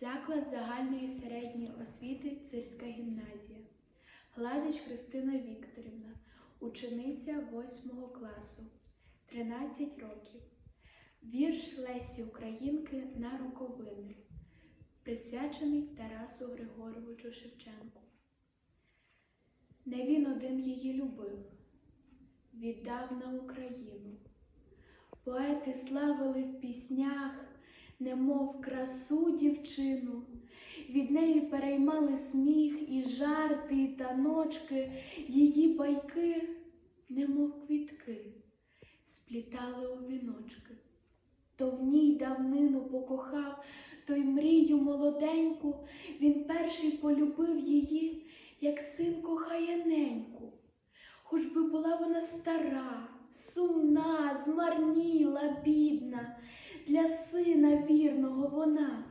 Заклад загальної середньої освіти Цирська гімназія. Гладич Христина Вікторівна, учениця 8 класу, 13 років. Вірш Лесі Українки на роковини, присвячений Тарасу Григоровичу Шевченку. Не він один її любив, віддав на Україну. Поети славили в піснях, немов красу дівчину, від неї переймали сміх і жарти, і таночки, її байки, немов квітки, сплітали у віночки. То в ній давнину покохав, той мрію молоденьку, він перший полюбив її, як син кохає неньку. Хоч би була вона стара, сумна, змарніла, бідна, для сина вона,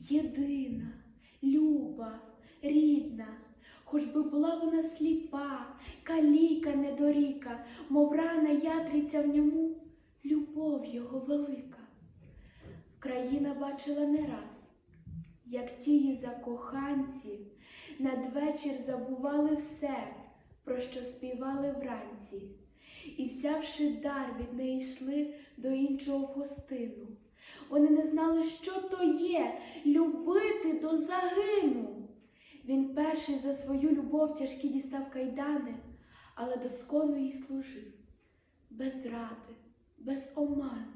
єдина, люба, рідна, хоч би була вона сліпа, каліка недоріка, мов рана ятриця в ньому, любов його велика. Країна бачила не раз, як тії закоханці надвечір забували все, про що співали вранці, і, взявши дар, від неї йшли до іншого в гостину. Вони не знали, що то є любити до загину. Він перший за свою любов тяжкі дістав кайдани, але доскону їй служив, без ради, без омани.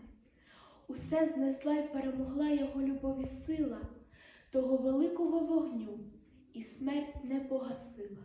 Усе знесла й перемогла його любові сила, того великого вогню, і смерть не погасила.